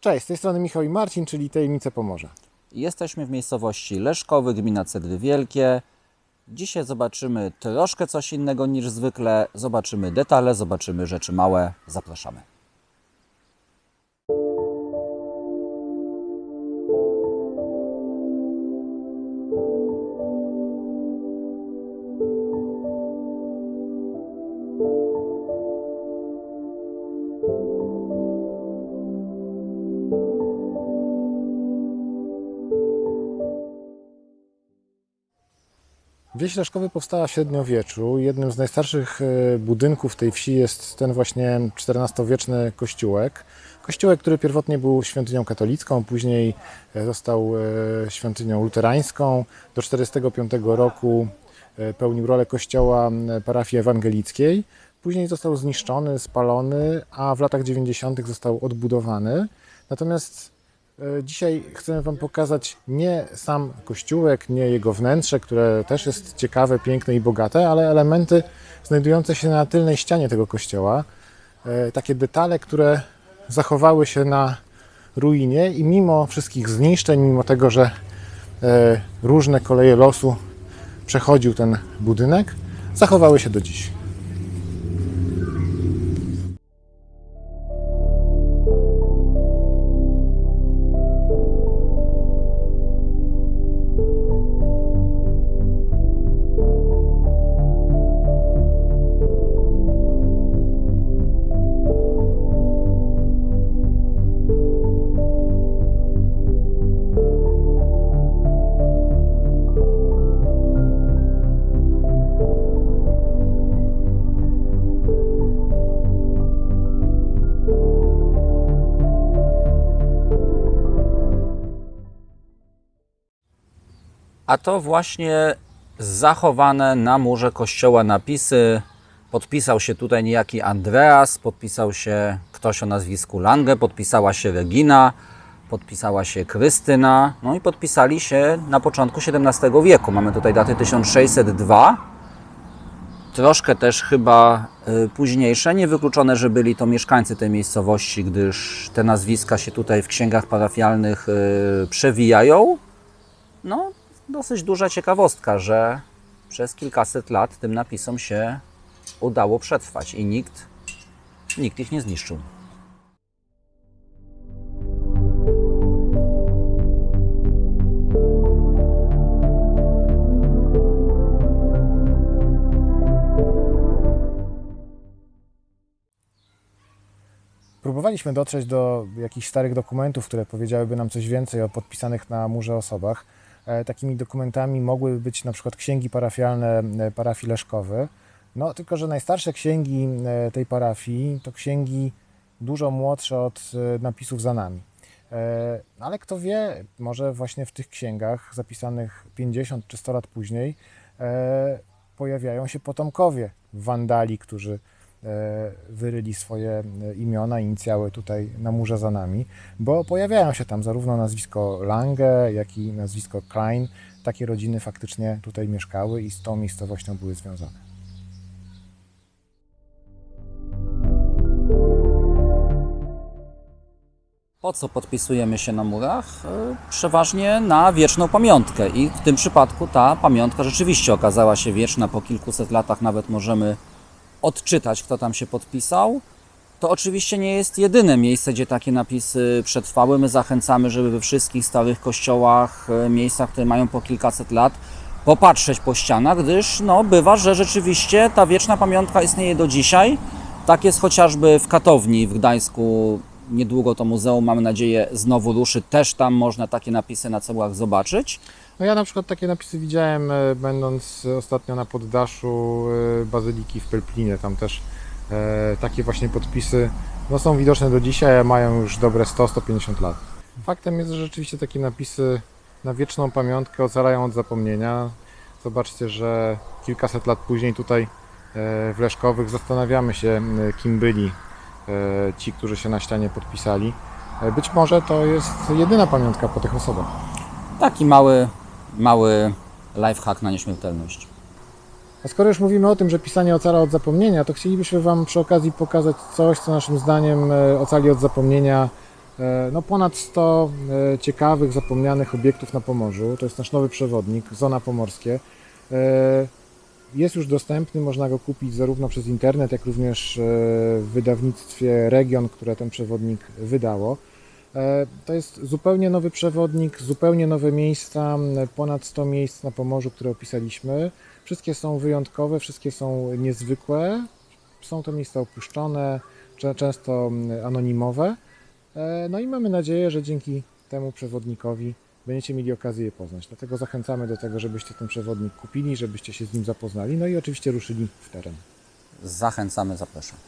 Cześć, z tej strony Michał i Marcin, czyli Tajemnice Pomorza. Jesteśmy w miejscowości Leszkowy, gmina Cedry Wielkie. Dzisiaj zobaczymy troszkę coś innego niż zwykle. Zobaczymy detale, zobaczymy rzeczy małe. Zapraszamy. Wieś Leszkowy powstała w średniowieczu. Jednym z najstarszych e, budynków tej wsi jest ten właśnie XIV-wieczny kościółek. Kościółek, który pierwotnie był świątynią katolicką, później e, został e, świątynią luterańską. Do 1945 roku pełnił rolę kościoła parafii ewangelickiej. Później został zniszczony, spalony, a w latach 90. został odbudowany. Natomiast Dzisiaj chcemy Wam pokazać nie sam kościółek, nie jego wnętrze, które też jest ciekawe, piękne i bogate, ale elementy znajdujące się na tylnej ścianie tego kościoła. E, Takie detale, które zachowały się na ruinie i mimo wszystkich zniszczeń, mimo tego, że e, różne koleje losu przechodził ten budynek, zachowały się do dziś. A to właśnie zachowane na murze kościoła napisy. Podpisał się tutaj niejaki Andreas, podpisał się ktoś o nazwisku Lange, podpisała się Regina, podpisała się Krystyna, no i podpisali się na początku XVII wieku. Mamy tutaj daty 1602. Troszkę też chyba y, późniejsze. Niewykluczone, że byli to mieszkańcy tej miejscowości, gdyż te nazwiska się tutaj w księgach parafialnych y, przewijają. No, dosyć duża ciekawostka, że przez kilkaset lat tym napisom się udało przetrwać i nikt, nikt ich nie zniszczył. Próbowaliśmy dotrzeć do jakichś starych dokumentów, które powiedziałyby nam coś więcej o podpisanych na murze osobach. E, Takimi dokumentami mogłyby być na przykład księgi parafialne e, parafii Leszkowy. No, tylko że najstarsze księgi e, tej parafii to księgi dużo młodsze od napisów za nami. E, Ale kto wie, może właśnie w tych księgach zapisanych 50 czy 100 lat później pojawiają się potomkowie wandali, którzy wyryli swoje e, imiona, inicjały tutaj na murze za nami, bo pojawiają się tam zarówno nazwisko Lange, jak i nazwisko Klein. Takie rodziny faktycznie tutaj mieszkały i z tą miejscowością były związane. Po co podpisujemy się na murach? E, Przeważnie na wieczną pamiątkę i w tym przypadku ta pamiątka rzeczywiście okazała się wieczna. Po kilkuset latach nawet możemy odczytać, kto tam się podpisał. To oczywiście nie jest jedyne miejsce, gdzie takie napisy przetrwały. My zachęcamy, żeby we wszystkich starych kościołach, e, miejscach, które mają po kilkaset lat, popatrzeć po ścianach, gdyż no, bywa, że rzeczywiście ta wieczna pamiątka istnieje do dzisiaj. Tak jest chociażby w Katowni w Gdańsku. Niedługo to muzeum, mamy nadzieję, znowu ruszy. Też tam można takie napisy na cegłach zobaczyć. No ja na przykład takie napisy widziałem, e, będąc ostatnio na poddaszu e, Bazyliki w Pelplinie. Tam też e, takie właśnie podpisy no, są widoczne do dzisiaj, a mają już dobre 100-150 lat. Faktem jest, że rzeczywiście takie napisy na wieczną pamiątkę ocalają od zapomnienia. Zobaczcie, że kilkaset lat później tutaj w Leszkowych zastanawiamy się, kim byli ci, którzy się na ścianie podpisali. Być może to jest jedyna pamiątka po tych osobach. Taki mały, mały lifehack na nieśmiertelność. A skoro już mówimy o tym, że pisanie ocala od zapomnienia, to chcielibyśmy Wam przy okazji pokazać coś, co naszym zdaniem e, ocali od zapomnienia E, No ponad 100 e, ciekawych, zapomnianych obiektów na Pomorzu. To jest nasz nowy przewodnik, Zona Pomorskie. Jest już dostępny, można go kupić zarówno przez internet, jak również w wydawnictwie Region, które ten przewodnik wydało. E, To jest zupełnie nowy przewodnik, zupełnie nowe miejsca, m, ponad 100 miejsc na Pomorzu, które opisaliśmy. Wszystkie są wyjątkowe, wszystkie są niezwykłe. Są to miejsca opuszczone, często anonimowe. E, No i mamy nadzieję, że dzięki temu przewodnikowi będziecie mieli okazję je poznać. Dlatego zachęcamy do tego, żebyście ten przewodnik kupili, żebyście się z nim zapoznali, no i oczywiście ruszyli w teren. Zachęcamy, zapraszam.